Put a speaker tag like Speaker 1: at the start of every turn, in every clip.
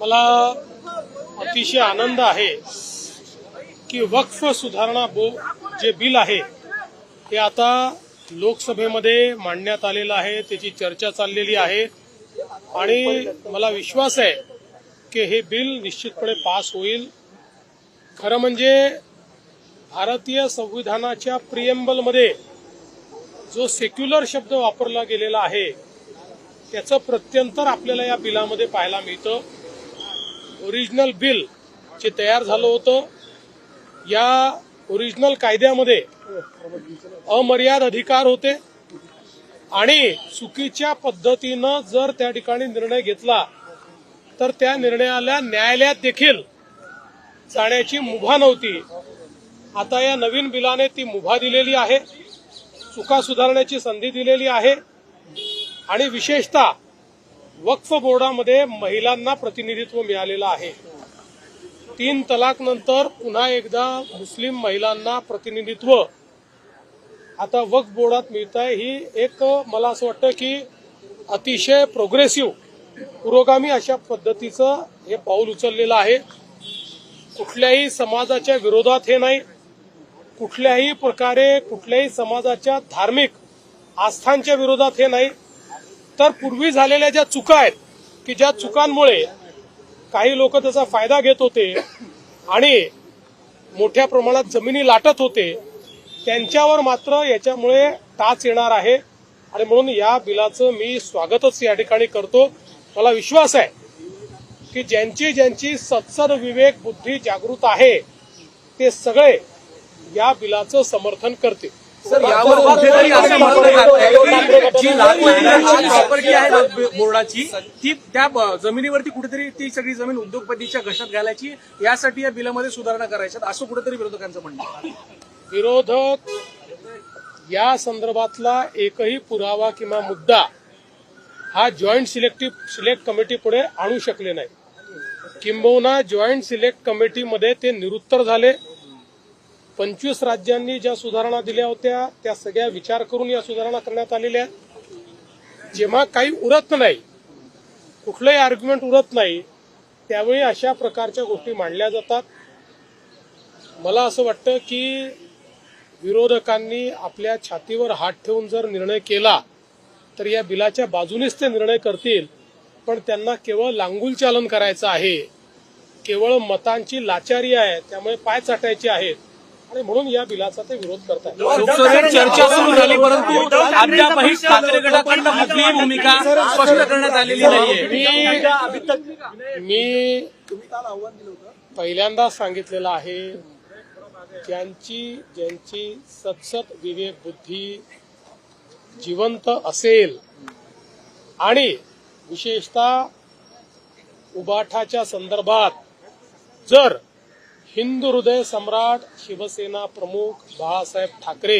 Speaker 1: मला अतिशय आनंद आहे की वक्फ सुधारणा बो जे बिल आहे ते आता लोकसभेमध्ये मांडण्यात आलेलं आहे त्याची चर्चा चाललेली आहे. आणि मला विश्वास आहे की हे बिल निश्चितपणे पास होईल. खरं म्हणजे भारतीय संविधानाच्या प्रियंबलमध्ये जो सेक्युलर शब्द वापरला गेलेला आहे त्याचं प्रत्यंतर आपल्याला या बिलामध्ये पाहायला मिळतं. ओरिजिनल बिल जे तयार झालं होतं या ओरिजिनल कायद्यामध्ये अमर्याद अधिकार होते. आणि चुकीच्या पद्धतीनं जर त्या ठिकाणी निर्णय घेतला तर त्या निर्णयाला न्यायालयात देखील जाण्याची मुभा नव्हती. आता या नवीन बिलाने ती मुभा दिलेली आहे. चुका सुधारण्याची संधी दिलेली आहे. आणि विशेषतः वक्फ बोर्डामध्ये महिलांना प्रतिनिधित्व मिळालेलं आहे. तीन तलाक नंतर पुन्हा एकदा मुस्लिम महिलांना प्रतिनिधित्व. आता वक्फ बोर्डात मिळत आहे ही एक मला असं वाटतं की अतिशय प्रोग्रेसिव्ह पुरोगामी अशा पद्धतीचं हे पाऊल उचललेलं आहे. कुठल्याही समाजाच्या विरोधात हे नाही. कुठल्याही प्रकारे कुठल्याही समाजाच्या धार्मिक आस्थांच्या विरोधात हे नाही. तर पूर्वी झालेल्या ज्या चुका आहेत की ज्या चुकांमुळे काही लोक त्याचा फायदा घेत होते आणि मोठ्या प्रमाणात जमिनी लाटत होते त्यांच्यावर मात्र याच्यामुळे टाच येणार आहे. आणि म्हणून या बिलाचं मी स्वागतच या ठिकाणी करतो. मला विश्वास आहे की ज्यांची ज्यांची सत्सर विवेक बुद्धी जागृत आहे ते सगळे या बिलाचं समर्थन करतील.
Speaker 2: सर यावर कुठेतरी असं म्हटलं जातंय की जी लाखोची प्रॉपर्टी आहे बोर्डाची ती त्या जमिनीवरती कुठेतरी ती सगळी जमीन उद्योगपतीच्या घशात घालायची यासाठी या बिलामध्ये सुधारणा करायच्यात असं कुठेतरी विरोधकांचं म्हणणं आहे.
Speaker 1: विरोधक या संदर्भातला एकही पुरावा किंवा मुद्दा हा जॉईंट सिलेक्टिव्ह सिलेक्ट कमिटी पुढे आणू शकले नाही. किंबहुना जॉईंट सिलेक्ट कमिटीमध्ये ते निरुत्तर झाले. पंचवीस राज्यांनी ज्या सुधारणा दिल्या होत्या त्या सगळ्या विचार करून या सुधारणा करण्यात आलेल्या आहेत. जेव्हा काही उरत नाही कुठलंही आर्ग्युमेंट उरत नाही त्यावेळी अशा प्रकारच्या गोष्टी मांडल्या जातात. मला असं वाटतं की विरोधकांनी आपल्या छातीवर हात ठेवून जर निर्णय केला तर या बिलाच्या बाजूनेच ते निर्णय करतील. पण त्यांना केवळ लांगुल चालन करायचं आहे. केवळ मतांची लाचारी आहे त्यामुळे पाय चाटायचे आहेत. आणि म्हणून या बिलाचा ते विरोध करतात
Speaker 2: लोकसभेत चर्चा सुरू झाली परंतु अद्यापही ठाकरे गटाकडनं कुठलीही भूमिका स्पष्ट करण्यात आलेली नाहीये.
Speaker 1: मी पहिल्यांदा सांगितलेलं आहे ज्यांची ज्यांची सतसत विवेक बुद्धी जिवंत असेल आणि विशेषतः उबाठाच्या संदर्भात जर हिंदू हृदय सम्राट शिवसेना प्रमुख बाळासाहेब ठाकरे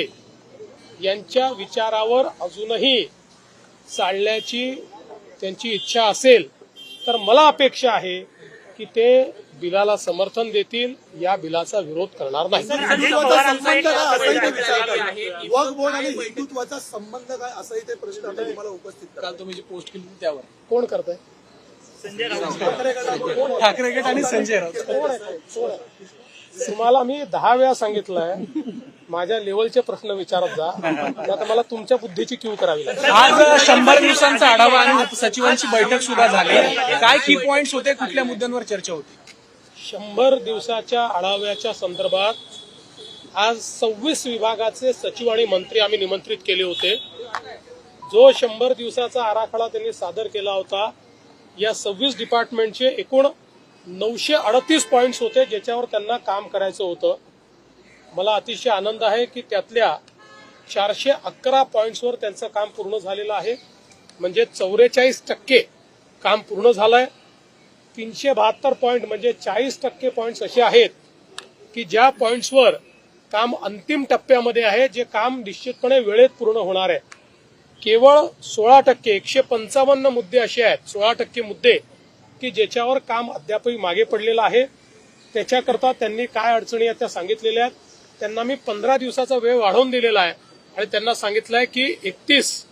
Speaker 1: यांच्या विचारावर अजूनही चालण्याची त्यांची इच्छा असेल तर मला अपेक्षा आहे की ते बिलाला समर्थन देतील या बिलाचा विरोध करणार नाही.
Speaker 3: हिंदुत्वाचा संबंध काय? असंही ते प्रश्न आता तुम्हाला उपस्थित करतात.
Speaker 2: काल तुम्ही जी पोस्ट केली त्यावर.
Speaker 1: कोण करतंय?
Speaker 2: ठाकरे गट आणि संजय राऊत?
Speaker 1: तुम्हाला मी दहा वेळा सांगितलंय माझ्या लेवलचे प्रश्न विचारत जा. आता मला तुमच्या बुद्धीची क्यू करावी लागेल.
Speaker 2: आज शंभर दिवसांचा आढावा आणि सचिवांची बैठक सुद्धा झाली. काय की पॉइंट्स होते कुठल्या मुद्द्यांवर चर्चा होती?
Speaker 1: शंभर दिवसाच्या आढाव्याच्या संदर्भात आज सव्वीस विभागाचे सचिव आणि मंत्री आम्ही निमंत्रित केले होते. जो शंभर दिवसाचा आराखडा त्यांनी सादर केला होता या सव्वीस डिपार्टमेंटचे एकूण नऊशे अडतीस पॉईंट्स होते ज्याच्यावर त्यांना काम करायचं होतं. मला अतिशय आनंद आहे की त्यातल्या चारशे अकरा पॉईंट्सवर त्यांचं काम पूर्ण झालेलं आहे. म्हणजे चौवेचाळीस टक्के काम पूर्ण झालंय. तीनशे बहात्तर पॉईंट म्हणजे चाळीस टक्के पॉईंट्स असे आहेत की ज्या पॉईंट्सवर काम अंतिम टप्प्यामध्ये आहे जे काम निश्चितपणे वेळेत पूर्ण होणार आहे. केवळ सोळा टक्के एकशे पंचावन्न मुद्दे असे आहेत. सोळा टक्के मुद्दे की ज्याच्यावर काम अद्यापही मागे पडलेलं आहे. त्याच्याकरता त्यांनी काय अडचणी आहेत त्या सांगितलेल्या आहेत. त्यांना मी पंधरा दिवसाचा वेळ वाढवून दिलेला आहे. आणि त्यांना सांगितलं आहे की एकतीस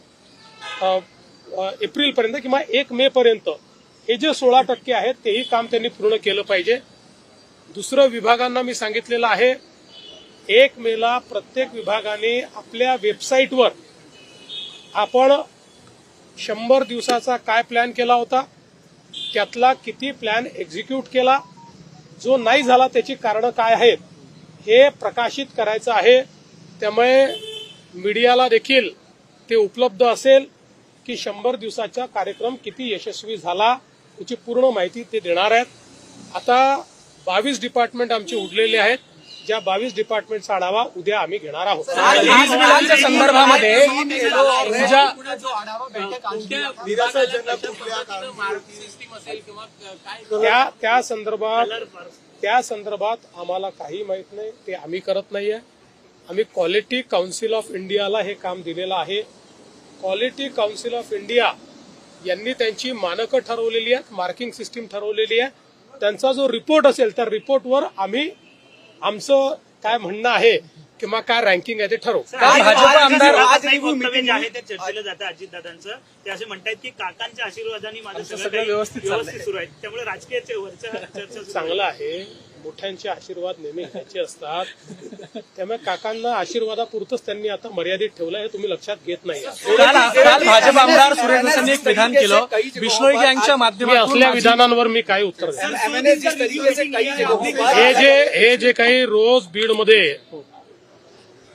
Speaker 1: एप्रिलपर्यंत किंवा एक मे पर्यंत हे जे सोळा टक्के आहेत तेही काम त्यांनी पूर्ण केलं पाहिजे. दुसरं विभागांना मी सांगितलेलं आहे एक मेला प्रत्येक विभागाने आपल्या वेबसाईटवर आपण शंभर दिवसाचा काय प्लॅन केला होता? त्यातला किती प्लॅन एक्झिक्यूट केला? जो नाही झाला त्याची कारणं काय आहेत? हे प्रकाशित करायचं आहे. त्यामुळे मीडियाला देखील ते उपलब्ध असेल की शंभर दिवसाचा कार्यक्रम किती यशस्वी झाला याची पूर्ण माहिती ते देणार आहेत. आता बावीस डिपार्टमेंट आमचे उडलेले आहेत. ज्या बावीस डिपार्टमेंटचा आढावा उद्या आम्ही घेणार आहोत.
Speaker 2: वीज बिलांच्या संदर्भामध्ये
Speaker 1: त्या त्या संदर्भात त्या संदर्भात आम्हाला काही माहीत नाही ते आम्ही करत नाहीये. आम्ही क्वालिटी काउन्सिल ऑफ इंडियाला हे काम दिलेलं आहे. क्वालिटी काउन्सिल ऑफ इंडिया यांनी त्यांची मानकं ठरवलेली आहेत मार्किंग सिस्टीम ठरवलेली आहे. त्यांचा जो रिपोर्ट असेल त्या रिपोर्टवर आम्ही आमचं काय म्हणणं आहे किंवा काय रँकिंग आहे ते ठरवू.
Speaker 2: काल भाजप आमदार
Speaker 4: काही वक्तव्य जे आहे. ते चर्चेलं जातं अजितदादांचं. ते असे म्हणतात की काकांच्या आशीर्वादाने माझं सगळं
Speaker 2: सगळं
Speaker 4: काही
Speaker 2: व्यवस्थित चाललंय.
Speaker 4: व्यवस्थित सुरू आहे. त्यामुळे राजकीय वरच्या चर्चा सुरू आहे.
Speaker 1: चांगलं आहे. मोठ्यांचे आशीर्वाद नेहमी घ्यायचे असतात. त्यामुळे काकांना आशीर्वादापुरतच त्यांनी आता मर्यादित ठेवलं हे तुम्ही लक्षात घेत नाही.
Speaker 2: काल काल भाजप आमदार सुरेश दसांनी एक विधान केलं. बिश्नोई यांच्या
Speaker 1: मी
Speaker 2: माध्यमातून
Speaker 1: असल्या
Speaker 2: माझी-
Speaker 1: विधानांवर मी काय उत्तर
Speaker 3: जगहों
Speaker 1: हे जे हे जे काही रोज बीडमध्ये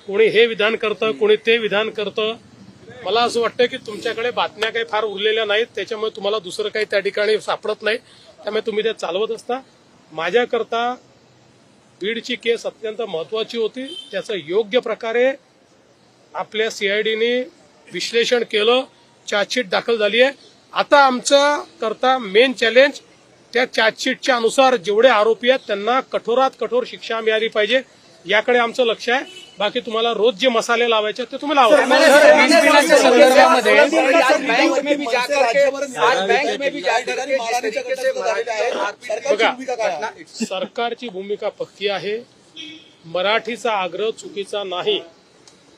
Speaker 1: कोणी हे विधान करतं कोणी ते विधान करतं मला असं वाटतं की तुमच्याकडे बातम्या काही फार उरलेल्या नाहीत. त्याच्यामुळे तुम्हाला दुसरं काही त्या ठिकाणी सापडत नाही. त्यामुळे तुम्ही ते चालवत असता. माझ्याकरता बीडची केस अत्यंत महत्वाची होती. त्याचं योग्य प्रकारे आपल्या सीआयडीने विश्लेषण केलं. चार्जशीट दाखल झाली आहे. आता आमचं करता मेन चॅलेंज त्या चार्जशीटच्या अनुसार जेवढे आरोपी आहेत त्यांना कठोरात कठोर शिक्षा मिळाली पाहिजे. याकडे आमचं लक्ष आहे. बाकी तुम्हाला रोज जे मसाले लावायचे आहेत ते तुम्ही लावा बघा.
Speaker 3: भूमिका काय आहे?
Speaker 1: सरकारची भूमिका पक्की आहे मराठीचा आग्रह चुकीचा नाही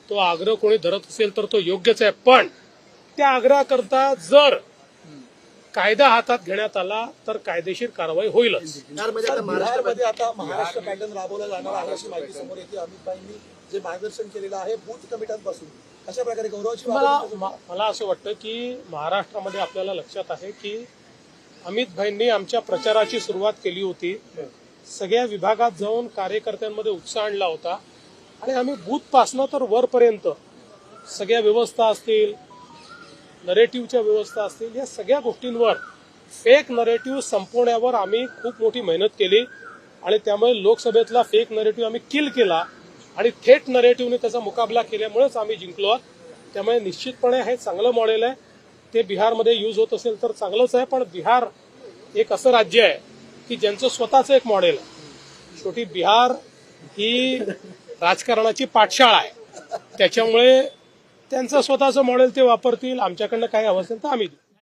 Speaker 1: तो आग्रह कोणी धरत असेल तर तो योग्यच आहे पण त्या आग्रहाकरता जर कायदा हातात घेण्यात आला तर कायदेशीर कारवाई होईलच
Speaker 3: आता महाराष्ट्र पॅटर्न राबवला जाणार आहे अशी माहिती समोर येते अमित भाईंनी जे मार्गदर्शन केलेलं आहे बूथ कमिट्यांपासून अशा प्रकारे गौरवाची
Speaker 1: मला मला असं वाटतं की महाराष्ट्रामध्ये आपल्याला लक्षात आहे की अमित भाईंनी आमच्या प्रचाराची सुरुवात केली होती. सगळ्या विभागात जाऊन कार्यकर्त्यांमध्ये उत्साह आणला होता. आणि आम्ही बूथपासनं तर वरपर्यंत सगळ्या व्यवस्था असतील नरेटिव्हच्या व्यवस्था असतील या सगळ्या गोष्टींवर फेक नरेटिव्ह संपवण्यावर आम्ही खूप मोठी मेहनत केली. आणि त्यामुळे लोकसभेतला फेक नरेटिव्ह आम्ही किल केला. आणि थेट नरेटिव्हने त्याचा मुकाबला केल्यामुळेच आम्ही जिंकलो आहोत. त्यामुळे निश्चितपणे हे चांगलं मॉडेल आहे. ते बिहारमध्ये यूज होत असेल तर चांगलंच आहे पण बिहार एक असं राज्य आहे की ज्यांचं स्वतःचं एक मॉडेल आहे. शेवटी बिहार ही राजकारणाची पाठशाळा आहे. त्याच्यामुळे त्यांचं स्वतःचं मॉडेल ते वापरतील. आमच्याकडनं काही हवं असेल तर आम्ही देऊ.